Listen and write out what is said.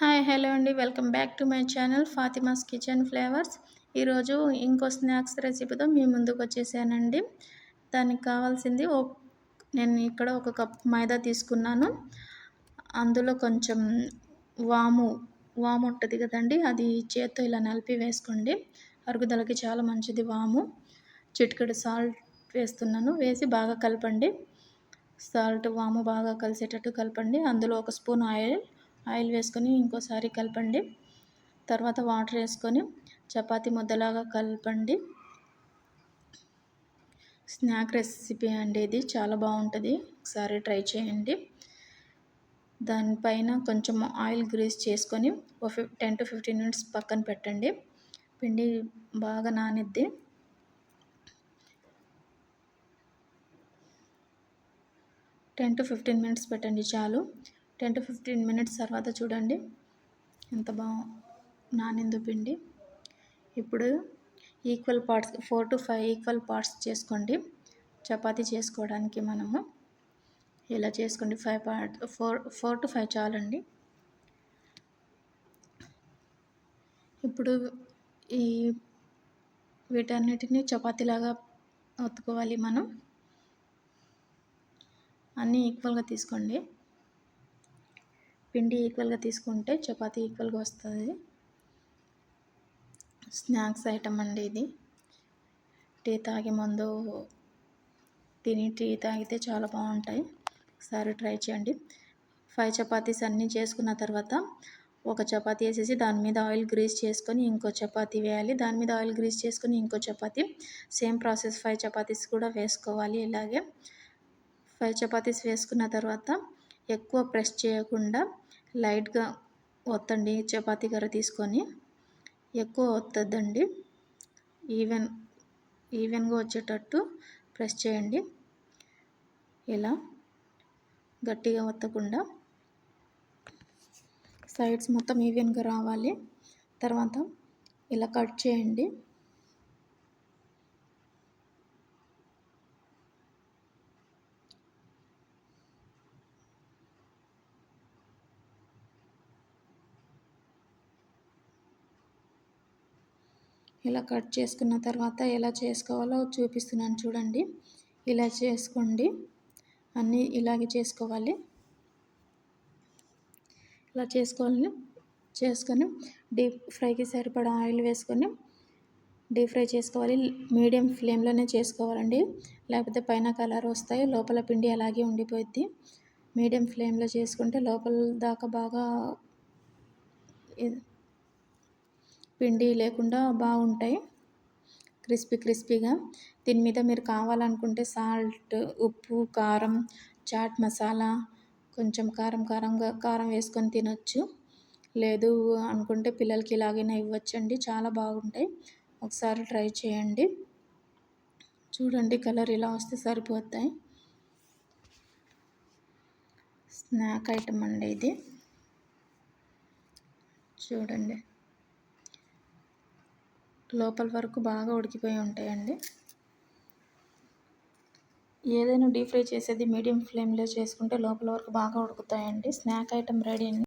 Hi hello అండి. Welcome back to my channel Fatima's kitchen flavours. ఈరోజు ఇంకో snacks రెసిపీతో మీ ముందుకు వచ్చేసానండి. దానికి కావాల్సింది ఓ నేను ఇక్కడ ఒక కప్ మైదా తీసుకున్నాను. అందులో కొంచెం వాము వాము ఉంటుంది కదండి అది చేత్తో ఇలా నలిపి వేసుకోండి. అరుగుదలకి చాలా మంచిది వాము. చిటికెడు సాల్ట్ వేస్తున్నాను. వేసి బాగా కలపండి. సాల్ట్ వాము బాగా కలిసేటట్టు కలపండి. అందులో ఒక స్పూన్ ఆయిల్ ఆయిల్ వేసుకొని ఇంకోసారి కలపండి. తర్వాత వాటర్ వేసుకొని చపాతి ముద్దలాగా కలపండి. స్నాక్ రెసిపీ అండి ఇది. చాలా బాగుంటుంది. ఒకసారి ట్రై చేయండి. దానిపైన కొంచెం ఆయిల్ గ్రీస్ చేసుకొని ఒక fif ten to fifteen minutes పక్కన పెట్టండి. పిండి బాగా నానిద్ది. టెన్ టు ఫిఫ్టీన్ మినిట్స్ పెట్టండి చాలు. టెన్ టు ఫిఫ్టీన్ మినిట్స్ తర్వాత చూడండి. ఎంత బాగా నానిందో పిండి. ఇప్పుడు equal parts four to five equal parts చేసుకోండి. చపాతీ చేసుకోవడానికి మనము ఇలా చేసుకోండి. Five part four four to five చాలండి. ఇప్పుడు ఈ వీటన్నిటిని చపాతీలాగా ఒత్తుకోవాలి మనం. అన్నీ ఈక్వల్గా తీసుకోండి. పిండి ఈక్వల్గా తీసుకుంటే చపాతీ ఈక్వల్గా వస్తుంది. స్నాక్స్ ఐటమ్ అండి ఇది. టీ తాగే ముందు తిని టీ తాగితే చాలా బాగుంటాయి. ఒకసారి ట్రై చేయండి. ఫైవ్ చపాతీస్ అన్నీ చేసుకున్న తర్వాత ఒక చపాతీ వేసేసి దాని మీద ఆయిల్ గ్రీస్ చేసుకొని ఇంకో చపాతీ వేయాలి. దాని మీద ఆయిల్ గ్రీస్ చేసుకొని ఇంకో chapati. Same process five chapatis కూడా వేసుకోవాలి ఇలాగే. ఫైవ్ చపాతీస్ వేసుకున్న తర్వాత ఎక్కువ ప్రెస్ చేయకుండా లైట్గా ఒత్తండి చపాతీ కర్ర తీసుకొని ఎక్కువ ఒత్తద్దండి. ఈవెన్ ఈవెన్గా వచ్చేటట్టు ప్రెస్ చేయండి. ఇలా గట్టిగా ఒత్తకుండా సైడ్స్ మొత్తం ఈవెన్గా రావాలి. తర్వాత ఇలా కట్ చేయండి. ఇలా కట్ చేసుకున్న తర్వాత ఎలా చేసుకోవాలో చూపిస్తున్నాను చూడండి. ఇలా చేసుకోండి. అన్నీ ఇలాగే చేసుకోవాలి. ఇలా చేసుకోవాలి చేసుకొని డీప్ ఫ్రైకి సరిపడా ఆయిల్ వేసుకొని డీప్ ఫ్రై చేసుకోవాలి. మీడియం ఫ్లేమ్లోనే చేసుకోవాలండి. లేకపోతే పైన కలర్ వస్తాయి. లోపల పిండి అలాగే ఉండిపోద్ది మీడియం ఫ్లేమ్లో చేసుకుంటే లోపల దాకా బాగా పిండి లేకుండా బాగుంటాయి. క్రిస్పీ క్రిస్పీగా. దీని మీద మీరు కావాలనుకుంటే సాల్ట్ ఉప్పు కారం చాట్ మసాలా కొంచెం కారం కారంగా కారం వేసుకొని తినొచ్చు. లేదు అనుకుంటే పిల్లలకి ఇలాగైనా ఇవ్వచ్చండి. చాలా బాగుంటాయి. ఒకసారి ట్రై చేయండి. చూడండి కలర్ ఇలా వస్తే సరిపోతాయి. స్నాక్ ఐటమ్ అండి ఇది. చూడండి. లోపల వరకు బాగా ఉడికిపోయి ఉంటాయండి. ఏదైనా డీప్ ఫ్రై చేసేది మీడియం ఫ్లేమ్లో చేసుకుంటే లోపల వరకు బాగా ఉడుకుతాయండి. స్నాక్ ఐటెం రెడీ అండి.